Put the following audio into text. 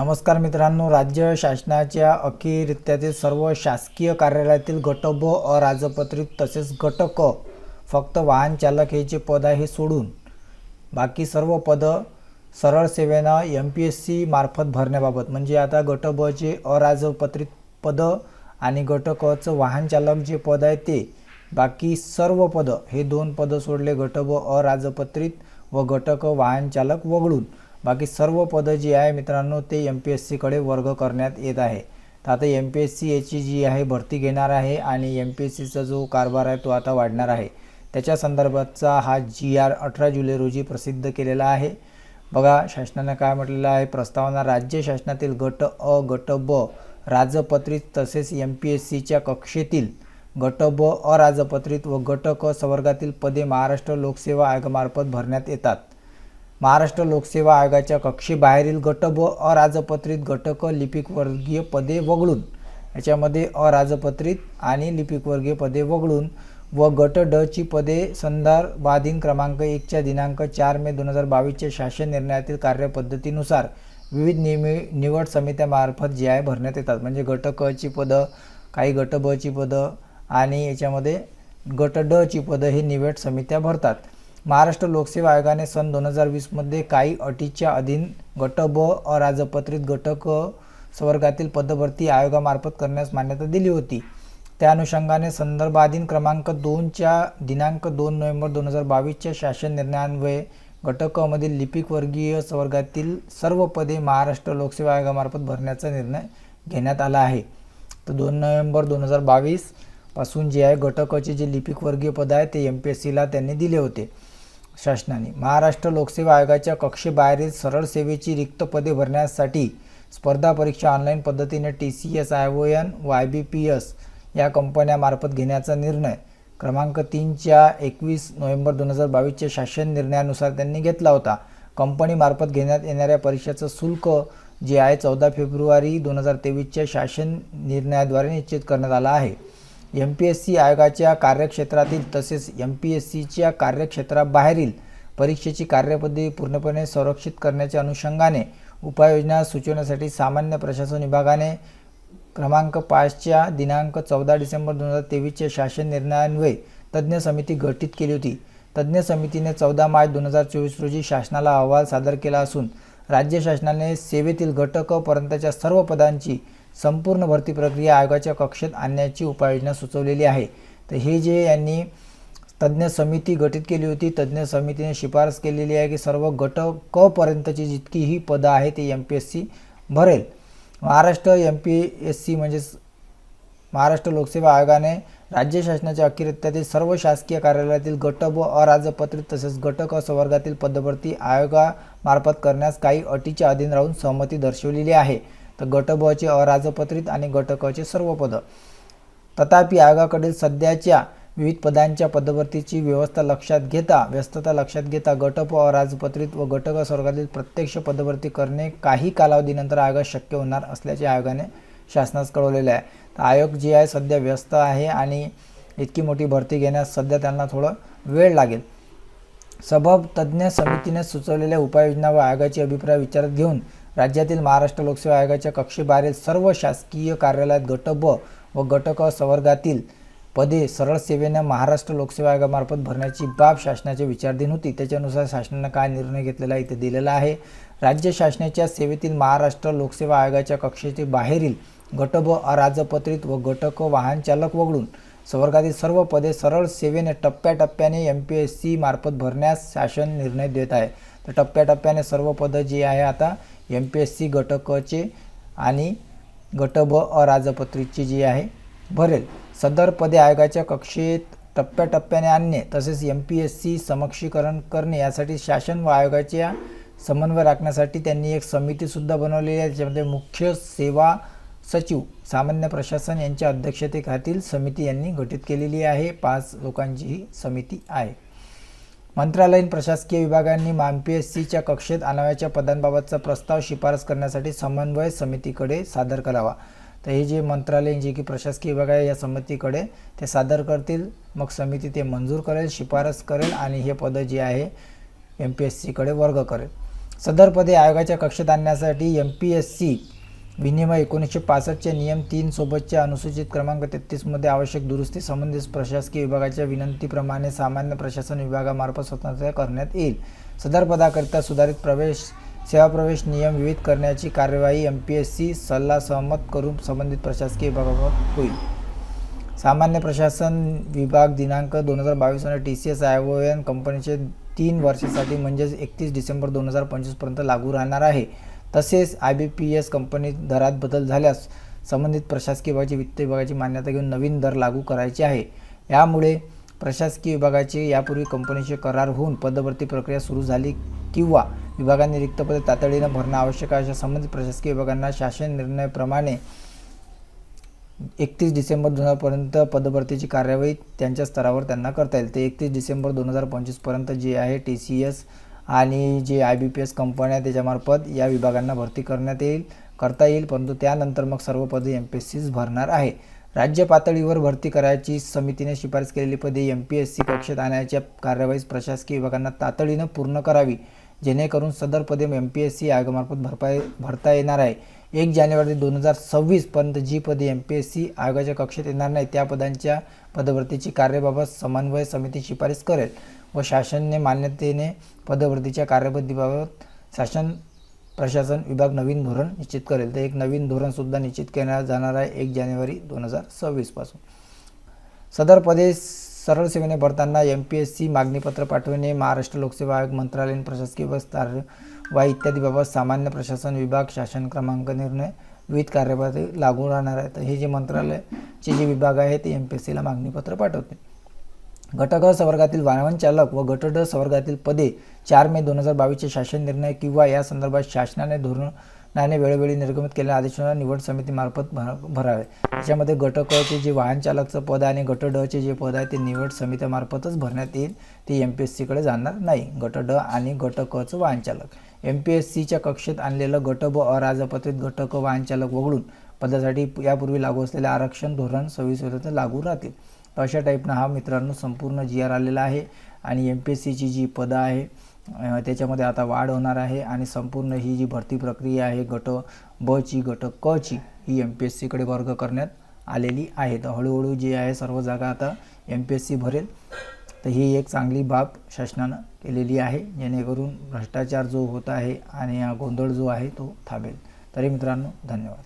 नमस्कार मित्रांनो राज्य शासनाच्या अखेरित्यातील सर्व शासकीय कार्यालयातील गट ब अराजपत्रित तसेच गट क फक्त वाहन चालक हे जे पद आहे हे सोडून बाकी सर्व पदं सरळ सेवेनं एम पी एस सी मार्फत भरण्याबाबत. म्हणजे आता गट बचे अराजपत्रित पदं आणि गट कचं वाहन चालक जे पद आहे ते बाकी सर्व पदं हे दोन पदं सोडले गट ब अराजपत्रित व गट क वाहन चालक वगळून. बाकी सर्व पदं जी आहे मित्रांनो ते एम पी एस सीकडे वर्ग करण्यात येत आहे. तर आता एम पी एस सी याची जी आहे भरती घेणार आहे आणि एम पी एस सीचा जो कारभार आहे तो आता वाढणार आहे. त्याच्या संदर्भातचा हा जी आर अठरा जुलै रोजी प्रसिद्ध केलेला आहे. बघा शासनानं काय म्हटलेलं आहे? प्रस्तावना राज्य शासनातील गट अ गट ब राजपत्रित तसेच एम पी एस सीच्या कक्षेतील गट ब अराजपत्रित व गट क संवर्गातील पदे महाराष्ट्र लोकसेवा आयोगामार्फत भरण्यात येतात. महाराष्ट्र लोकसेवा आयोगाच्या कक्षेबाहेरील गट ब अराजपत्रित घटक लिपिकवर्गीय पदे वगळून याच्यामध्ये अराजपत्रित आणि लिपिकवर्गीय पदे वगळून व गट ड ची पदे संदर्भाधीन क्रमांक एकच्या दिनांक चार मे दोन हजार बावीसच्या शासन निर्णयातील कार्यपद्धतीनुसार विविध नियमी निवड समित्यामार्फत जे आहे भरण्यात येतात. म्हणजे गट क ची पदं काही गट ब ची पदं आणि याच्यामध्ये गट ड ची पदं हे निवड समित्या भरतात. महाराष्ट्र लोकसेवा आयोगाने सन दोन हजार वीसमध्ये काही अटीच्या अधीन गट ब अराजपत्रित घटक स्वर्गातील संवर्गातील पदभरती आयोगामार्फत करण्यास मान्यता दिली होती. त्या अनुषंगाने संदर्भाधीन क्रमांक दोनच्या दिनांक दोन नोव्हेंबर दोन हजार बावीसच्या शासन निर्णयान्वये घटकमधील लिपिकवर्गीय लिपिक वर्गीय संवर्गातील सर्व पदे महाराष्ट्र लोकसेवा आयोगामार्फत भरण्याचा निर्णय घेण्यात आला आहे. तर दोन नोव्हेंबर दोन हजार बावीसपासून जे आहे गट जे लिपिक वर्गीय पद आहे ते एम पी एस सीला त्यांनी दिले होते. शासनाने. महाराष्ट्र लोकसेवा आयोगाच्या कक्षेबाहेरील सरळ सेवेची रिक्त पदे भरण्यासाठी स्पर्धा परीक्षा ऑनलाईन पद्धतीने T C S I O N I B P S या कंपन्यामार्फत घेण्याचा निर्णय क्रमांक तीनच्या एकवीस नोव्हेंबर दोन हजार बावीसच्या शासन निर्णयानुसार त्यांनी घेतला होता. कंपनीमार्फत घेण्यात येणाऱ्या परीक्षेचं शुल्क जे आहे चौदा फेब्रुवारी दोन हजार तेवीसच्या शासन निर्णयाद्वारे निश्चित करण्यात आलं आहे. एम पी एस सी आयोगाच्या कार्यक्षेत्रातील तसेच एम पी एस सीच्या कार्यक्षेत्राबाहेरील परीक्षेची कार्यपद्धती पूर्णपणे संरक्षित करण्याच्या अनुषंगाने उपाययोजना सुचवण्यासाठी सामान्य प्रशासन विभागाने क्रमांक पाचच्या दिनांक चौदा डिसेंबर दोन हजार तेवीसच्या शासन निर्णयान्वये तज्ज्ञ समिती गठीत केली होती. तज्ज्ञ समितीने चौदा मार्च दोन हजार चोवीस रोजी शासनाला अहवाल सादर केला असून राज्य शासनाने सेवेतील घटकपर्यंतच्या पर्यंतच्या सर्व पदांची संपूर्ण भरती प्रक्रिया आयोगाच्या कक्षेत आणण्याची उपाययोजना सुचवलेली आहे. तर हे जे यांनी तज्ज्ञ समिती गठीत केली होती तज्ज्ञ समितीने शिफारस केलेली आहे की सर्व गट क पर्यंतची जितकी ही पदं आहे ते एम पी एस सी भरेल. Maharashtra M P S C म्हणजेच महाराष्ट्र लोकसेवा आयोगाने राज्य शासनाच्या अखत्यारीतील सर्व शासकीय कार्यालयातील गट व अराजपत्रित तसेच गट क संवर्गातील पदभरती आयोगामार्फत करण्यास काही अटीच्या अधीन राहून सहमती दर्शवलेली आहे. तर गट ब चे अराजपत्रित आणि गट क चे सर्व पद. तथापि आयोगाकडील सध्याच्या विविध पदांच्या पदभरतीची व्यवस्था लक्षात घेता व्यस्तता लक्षात घेता गट प अराजपत्रित व गट क स्वर्गातील प्रत्यक्ष पदभरती करणे काही कालावधीनंतर आयोगात शक्य होणार असल्याचे आयोगाने शासनास कळवलेले आहे. तर आयोग जे आहे सध्या व्यस्त आहे आणि इतकी मोठी भरती घेण्यास सध्या त्यांना थोडं वेळ लागेल. सबब तज्ज्ञ समितीने सुचवलेल्या उपाययोजना व आयोगाचे अभिप्राय विचारात घेऊन राज्यातील महाराष्ट्र लोकसेवा आयोगाच्या कक्षेबाहेरील सर्व शासकीय कार्यालयात गट ब व गट क संवर्गातील पदे सरळ सेवेने महाराष्ट्र लोकसेवा आयोगामार्फत भरण्याची बाब शासनाच्या विचारधीन होती. त्याच्यानुसार शासनानं काय निर्णय घेतलेला इथे दिलेला आहे. राज्य शासनाच्या सेवेतील महाराष्ट्र लोकसेवा आयोगाच्या कक्षेचे बाहेरील गट ब अराजपत्रित व गटक वाहन चालक वगळून संवर्गातील सर्व पदे सरळ सेवेने टप्प्याटप्प्याने एम पी एस सी मार्फत भरण्यास शासन निर्णय देत आहे. तर टप्प्याटप्प्याने सर्व पदं जी आहे आता एम पी एस सी गट आणि गट ब अराजपत्रितची जी आहे भरेल. सदर पदे आयोगाच्या कक्षेत टप्प्याटप्प्याने आणणे तसेच एम पी एस सी समक्षीकरण करणे यासाठी शासन व आयोगाच्या समन्वय राखण्यासाठी त्यांनी एक समितीसुद्धा बनवलेली आहे ज्यामध्ये मुख्य सेवा सचिव सामान्य प्रशासन यांच्या अध्यक्षतेखातील समिती यांनी गठीत केलेली आहे. पाच लोकांची ही समिती आहे. मंत्रालयीन प्रशासकीय विभागांनी मामपीएससीच्या पी एस सीच्या कक्षेत आणाव्याच्या पदांबाबतचा प्रस्ताव शिफारस करण्यासाठी समन्वय समितीकडे सादर करावा. तर हे जे मंत्रालयीन जे की प्रशासकीय विभाग आहे या समितीकडे ते सादर करतील. मग समिती ते मंजूर करेल शिफारस करेल आणि हे पदं जे आहे एम पी एस सीकडे वर्ग करेल. सदर पदे आयोगाच्या कक्षेत आणण्यासाठी एम पी एस सी विनिमय एकोणीसशे पासष्टचे नियम तीन सोबतच्या अनुसूचित क्रमांक तेहतीसमध्ये आवश्यक दुरुस्ती संबंधित प्रशासकीय विभागाच्या विनंतीप्रमाणे सामान्य प्रशासन विभागामार्फत स्वतंत्र करण्यात येईल. सदर पदाकरिता सुधारित प्रवेश सेवा प्रवेश नियम विविध करण्याची कार्यवाही एम पी एस सी सल्ला सहमत करून संबंधित प्रशासकीय विभागावर होईल. सामान्य प्रशासन विभाग दिनांक दोन हजार बावीस आणि T C S I O N कंपनीचे तीन वर्षासाठी म्हणजेच एकतीस डिसेंबर दोन हजार पंचवीसपर्यंत लागू राहणार आहे. तसेच आय बी पी एस कंपनीत दरात बदल झाल्यास संबंधित प्रशासकीय विभागाची वित्त विभागाची मान्यता घेऊन नवीन दर लागू करायचे आहे. यामुळे प्रशासकीय विभागाचे यापूर्वी कंपनीचे करार होऊन पदभरती प्रक्रिया सुरू झाली किंवा विभागांनी रिक्त पदे तातडीनं भरणं आवश्यक आहे अशा संबंधित प्रशासकीय विभागांना शासन निर्णयाप्रमाणे एकतीस डिसेंबर दोन हजारपर्यंत पदभरतीची कार्यवाही त्यांच्या स्तरावर त्यांना करता येईल. ते एकतीस डिसेंबर दोन हजार पंचवीसपर्यंत जे आहे टी सी एस आणि जे आय बी पी एस कंपन्या त्याच्यामार्फत या विभागांना भरती करण्यात येईल करता येईल परंतु त्यानंतर मग सर्व पदे एम पी एस सीच भरणार आहे. राज्य पातळीवर भरती करायची समितीने शिफारस केलेली पदे एम पी एस सी कक्षेत आणण्याच्या कार्यवाहीस प्रशासकीय विभागांना तातडीनं पूर्ण करावी जेणेकरून सदर पदे एम पी एस सी आयोगामार्फत भरपाई भरता येणार आहे. एक जानेवारी दोन हजार सव्वीसपर्यंत जी पदे एम पी एस सी आयोगाच्या कक्षेत येणार नाही त्या पदांच्या पदभरतीची कार्यबाबत समन्वय समिती शिफारस करेल. व शासनने मान्यतेने पदभरतीच्या कार्यपद्धतीबाबत शासन प्रशासन विभाग नवीन धोरण निश्चित करेल. तर एक नवीन धोरणसुद्धा निश्चित केल्या जाणार आहे एक जानेवारी दोन हजार सव्वीसपासून सदर पदे सरळ सेवेने भरताना एम पी एस सी मागणीपत्र पाठवणे महाराष्ट्र लोकसेवा आयोग मंत्रालयीन प्रशासकीय कार्यवाही इत्यादीबाबत सामान्य प्रशासन विभाग शासन क्रमांक निर्णय विविध कार्यपद्धती लागू राहणार आहे तर हे जे मंत्रालयाचे जे विभाग आहे ते एम पी एस सीला मागणीपत्र पाठवते घटक ग संवर्गातील वाहन चालक व गट ड संवर्गातील पदे चार मे दोन हजार बावीसचे शासन निर्णय किंवा या संदर्भात शासनाने धोरणाने वेळोवेळी निर्गमित केलेल्या आदेशांना निवड समितीमार्फत भर भरावे. त्याच्यामध्ये घटकचे जे वाहन चालकचं पद आहे आणि गट डचे जे पद आहे ते निवड समितीमार्फतच भरण्यात येईल. ते एम पी एस सीकडे जाणार नाही. गट ड आणि गट क वाहन चालक. एम पी एस सीच्या कक्षेत आणलेलं गट ब अराजपत्रित घटक वाहन चालक वगळून पदासाठी यापूर्वी लागू असलेले आरक्षण धोरण सव्वीस लागू राहतील. अशा टाईपनं हा मित्रांनो संपूर्ण जी आर आलेला आहे आणि एम पी एस सीची जी पदं आहे त्याच्यामध्ये आता वाढ होणार आहे आणि संपूर्ण ही जी भरती प्रक्रिया आहे गट ब ची गट क ची ही एम पी एस सीकडे वर्ग करण्यात आलेली आहे. तर हळूहळू जी आहे सर्व जागा आता एम पी एस सी भरेल. तर ही एक चांगली बाब शासनानं केलेली आहे जेणेकरून भ्रष्टाचार जो होत आहे आणि हा गोंधळ जो आहे तो थांबेल. तरी मित्रांनो धन्यवाद.